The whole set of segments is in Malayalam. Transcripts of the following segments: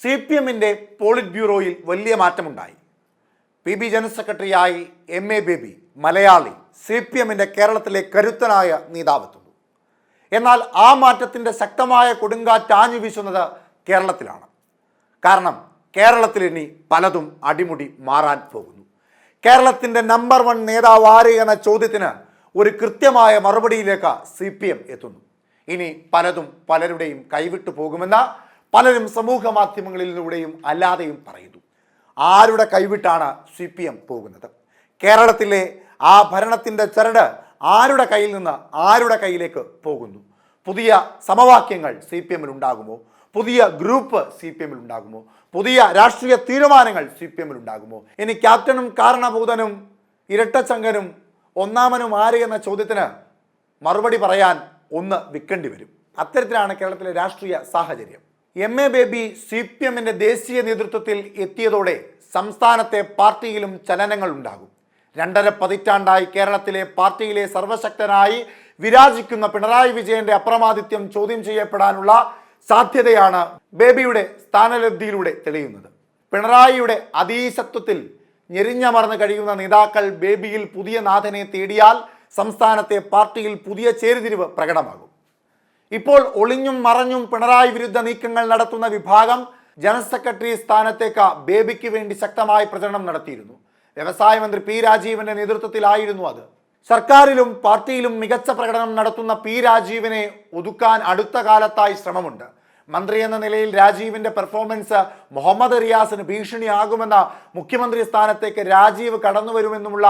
സി പി എമ്മിന്റെ പോളിറ്റ് ബ്യൂറോയിൽ വലിയ മാറ്റമുണ്ടായി. പി ബി ജനറൽ സെക്രട്ടറിയായി M A Baby Malayali C P എമ്മിന്റെ കേരളത്തിലെ കരുത്തനായ നേതാവെത്തുന്നു. എന്നാൽ ആ മാറ്റത്തിന്റെ ശക്തമായ കൊടുങ്കാറ്റ് ആഞ്ഞു വീശുന്നത് കേരളത്തിലാണ്. കാരണം കേരളത്തിൽ ഇനി പലതും അടിമുടി മാറാൻ പോകുന്നു. കേരളത്തിന്റെ നമ്പർ വൺ നേതാവ് ആര് എന്ന ചോദ്യത്തിന് ഒരു കൃത്യമായ മറുപടിയിലേക്ക് സി പി എം എത്തുന്നു. ഇനി പലതും പലരുടെയും കൈവിട്ടു പോകുമെന്ന് പലരും സമൂഹ മാധ്യമങ്ങളിലൂടെയും അല്ലാതെയും പറയുന്നു. ആരുടെ കൈവിട്ടാണ് സി പി എം പോകുന്നത്? കേരളത്തിലെ ആ ഭരണത്തിന്റെ ചരട് ആരുടെ കയ്യിൽ നിന്ന് ആരുടെ കയ്യിലേക്ക് പോകുന്നു? പുതിയ സമവാക്യങ്ങൾ സി പി എമ്മിൽ ഉണ്ടാകുമോ? പുതിയ ഗ്രൂപ്പ് സി പി എമ്മിൽ ഉണ്ടാകുമോ? പുതിയ രാഷ്ട്രീയ തീരുമാനങ്ങൾ സി പി എമ്മിൽ ഉണ്ടാകുമോ? ഇനി ക്യാപ്റ്റനും കാരണഭൂതനും ഇരട്ടച്ചങ്കനും ഒന്നാമനും ആര് എന്ന ചോദ്യത്തിന് മറുപടി പറയാൻ ഒന്ന് വിൽക്കേണ്ടി വരും. അത്തരത്തിലാണ് കേരളത്തിലെ രാഷ്ട്രീയ സാഹചര്യം. M A Baby C P എമ്മിന്റെ ദേശീയ നേതൃത്വത്തിൽ എത്തിയതോടെ സംസ്ഥാനത്തെ പാർട്ടിയിലും ചലനങ്ങൾ ഉണ്ടാകും. രണ്ടര പതിറ്റാണ്ടായി കേരളത്തിലെ പാർട്ടിയിലെ സർവശക്തനായി വിരാജിക്കുന്ന പിണറായി വിജയന്റെ അപ്രമാദിത്യം ചോദ്യം ചെയ്യപ്പെടാനുള്ള സാധ്യതയാണ് ബേബിയുടെ സ്ഥാനലബ്ധിയിലൂടെ തെളിയുന്നത്. പിണറായിയുടെ അതീശത്വത്തിൽ ഞെരിഞ്ഞമർന്ന് കഴിയുന്ന നേതാക്കൾ ബേബിയിൽ പുതിയ നാഥനെ തേടിയാൽ സംസ്ഥാനത്തെ പാർട്ടിയിൽ പുതിയ ചേരുതിരിവ് പ്രകടമാകും. ഇപ്പോൾ ഒളിഞ്ഞും മറഞ്ഞും പിണറായി വിരുദ്ധ നീക്കങ്ങൾ നടത്തുന്ന വിഭാഗം ജനറൽ സെക്രട്ടറി സ്ഥാനത്തേക്ക് ബേബിക്ക് വേണ്ടി ശക്തമായി പ്രചരണം നടത്തിയിരുന്നു. വ്യവസായ മന്ത്രി പി രാജീവന്റെ നേതൃത്വത്തിലായിരുന്നു അത്. സർക്കാരിലും പാർട്ടിയിലും മികച്ച പ്രകടനം നടത്തുന്ന പി രാജീവിനെ ഒതുക്കാൻ അടുത്ത കാലത്തായി ശ്രമമുണ്ട്. മന്ത്രി എന്ന നിലയിൽ രാജീവിന്റെ പെർഫോമൻസ് മുഹമ്മദ് റിയാസിന് ഭീഷണിയാകുമെന്ന മുഖ്യമന്ത്രി സ്ഥാനത്തേക്ക് രാജീവ് കടന്നുവരുമെന്നുമുള്ള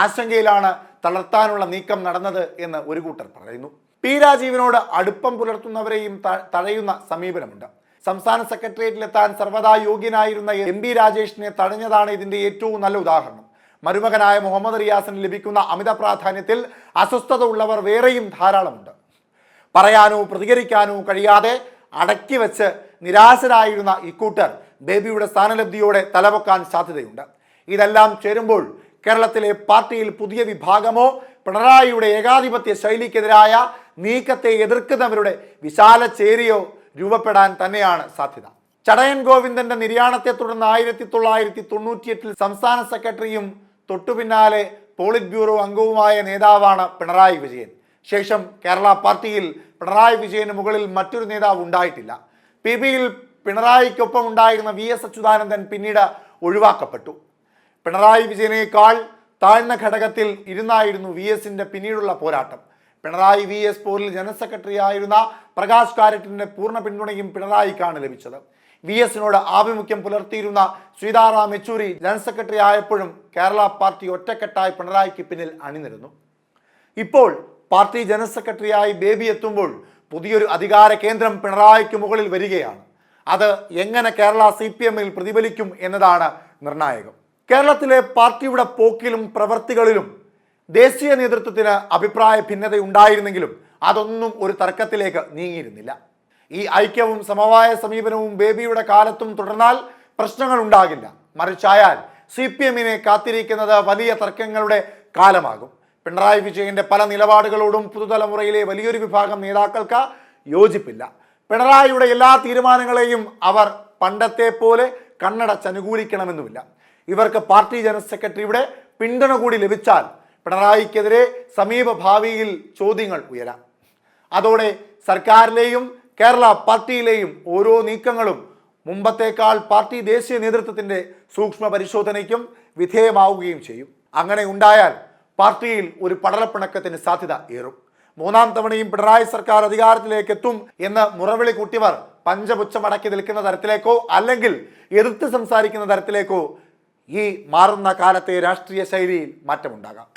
ആശങ്കയിലാണ് തളർത്താനുള്ള നീക്കം നടന്നത് എന്ന് ഒരു കൂട്ടർ പറയുന്നു. പി രാജീവിനോട് അടുപ്പം പുലർത്തുന്നവരെയും തഴയുന്ന സമീപനമുണ്ട്. സംസ്ഥാന സെക്രട്ടേറിയറ്റിലെത്താൻ സർവതാ യോഗ്യനായിരുന്ന എം പി രാജേഷിനെ തടഞ്ഞതാണ് ഇതിന്റെ ഏറ്റവും നല്ല ഉദാഹരണം. മരുമകനായ മുഹമ്മദ് റിയാസിന് ലഭിക്കുന്ന അമിത പ്രാധാന്യത്തിൽ അസ്വസ്ഥത ഉള്ളവർ വേറെയും ധാരാളമുണ്ട്. പറയാനോ പ്രതികരിക്കാനോ കഴിയാതെ അടക്കി വെച്ച് നിരാശരായിരുന്ന ഇക്കൂട്ടർ ബേബിയുടെ സ്ഥാനലബ്ധിയോടെ തലവെക്കാൻ സാധ്യതയുണ്ട്. ഇതെല്ലാം ചേരുമ്പോൾ കേരളത്തിലെ പാർട്ടിയിൽ പുതിയ വിഭാഗമോ പിണറായിയുടെ ഏകാധിപത്യ ശൈലിക്കെതിരായ നീക്കത്തെ എതിർക്കുന്നവരുടെ വിശാല ചേരിയോ രൂപപ്പെടാൻ തന്നെയാണ് സാധ്യത. ചടയൻ ഗോവിന്ദന്റെ നിര്യാണത്തെ തുടർന്ന് ആയിരത്തി തൊള്ളായിരത്തി തൊണ്ണൂറ്റിയെട്ടിൽ സംസ്ഥാന സെക്രട്ടറിയും തൊട്ടുപിന്നാലെ പോളിറ്റ് ബ്യൂറോ അംഗവുമായ നേതാവാണ് പിണറായി വിജയൻ. ശേഷം കേരള പാർട്ടിയിൽ പിണറായി വിജയന് മുകളിൽ മറ്റൊരു നേതാവ് ഉണ്ടായിട്ടില്ല. പി ബിയിൽ പിണറായിക്കൊപ്പം ഉണ്ടായിരുന്ന വി എസ് അച്യുതാനന്ദൻ പിന്നീട് ഒഴിവാക്കപ്പെട്ടു. പിണറായി വിജയനേക്കാൾ താഴ്ന്ന ഘടകത്തിൽ ഇരുന്നായിരുന്നു വി എസിന്റെ പിന്നീടുള്ള പോരാട്ടം. പിണറായി വി എസ് പോരിൽ ജനറൽ സെക്രട്ടറി ആയിരുന്ന പ്രകാശ് കാരറ്റിന്റെ പൂർണ പിന്തുണയും പിണറായിക്കാണ് ലഭിച്ചത്. വി എസിനോട് ആഭിമുഖ്യം പുലർത്തിയിരുന്ന സീതാറാം യെച്ചൂരി ജനറൽ സെക്രട്ടറി ആയപ്പോഴും കേരള പാർട്ടി ഒറ്റക്കെട്ടായി പിണറായിക്ക് പിന്നിൽ അണിനിരുന്നു. ഇപ്പോൾ പാർട്ടി ജനറൽ സെക്രട്ടറിയായി ബേബി എത്തുമ്പോൾ പുതിയൊരു അധികാര കേന്ദ്രം പിണറായിക്ക് മുകളിൽ വരികയാണ്. അത് എങ്ങനെ കേരള സി പ്രതിഫലിക്കും എന്നതാണ് നിർണായകം. കേരളത്തിലെ പാർട്ടിയുടെ പോക്കിലും പ്രവർത്തികളിലും ദേശീയ നേതൃത്വത്തിന് അഭിപ്രായ ഭിന്നത ഉണ്ടായിരുന്നെങ്കിലും അതൊന്നും ഒരു തർക്കത്തിലേക്ക് നീങ്ങിയിരുന്നില്ല. ഈ ഐക്യവും സമവായ സമീപനവും ബേബിയുടെ കാലത്തും തുടർന്നാൽ പ്രശ്നങ്ങൾ ഉണ്ടാകില്ല. മറിച്ചായാൽ സി പി എമ്മിനെ കാത്തിരിക്കുന്നത് വലിയ തർക്കങ്ങളുടെ കാലമാകും. പിണറായി വിജയന്റെ പല നിലപാടുകളോടും പുതുതലമുറയിലെ വലിയൊരു വിഭാഗം നേതാക്കൾക്ക് യോജിപ്പില്ല. പിണറായിയുടെ എല്ലാ തീരുമാനങ്ങളെയും അവർ പണ്ടത്തെ പോലെ കണ്ണടച്ചനുകൂലിക്കണമെന്നുമില്ല ഇവർക്ക് പാർട്ടി ജനറൽ സെക്രട്ടറിയുടെ പിന്തുണ കൂടി ലഭിച്ചാൽ പിണറായിക്കെതിരെ സമീപ ഭാവിയിൽ ചോദ്യങ്ങൾ ഉയരാം. അതോടെ സർക്കാരിലെയും കേരള പാർട്ടിയിലെയും ഓരോ നീക്കങ്ങളും മുമ്പത്തേക്കാൾ പാർട്ടി ദേശീയ നേതൃത്വത്തിന്റെ സൂക്ഷ്മ പരിശോധനയ്ക്കും വിധേയമാവുകയും ചെയ്യും. അങ്ങനെ ഉണ്ടായാൽ പാർട്ടിയിൽ ഒരു പടലപ്പിണക്കത്തിന് സാധ്യത ഏറും. മൂന്നാം തവണയും പിണറായി സർക്കാർ അധികാരത്തിലേക്ക് എത്തും എന്ന് മുറവിളി കൂട്ടിയവർ പഞ്ചപുച്ഛമടക്കി നിൽക്കുന്ന തരത്തിലേക്കോ അല്ലെങ്കിൽ എതിർത്ത് സംസാരിക്കുന്ന തരത്തിലേക്കോ ഈ മാറുന്ന കാലത്തെ രാഷ്ട്രീയ ശൈലിയിൽ മാറ്റമുണ്ടാകാം.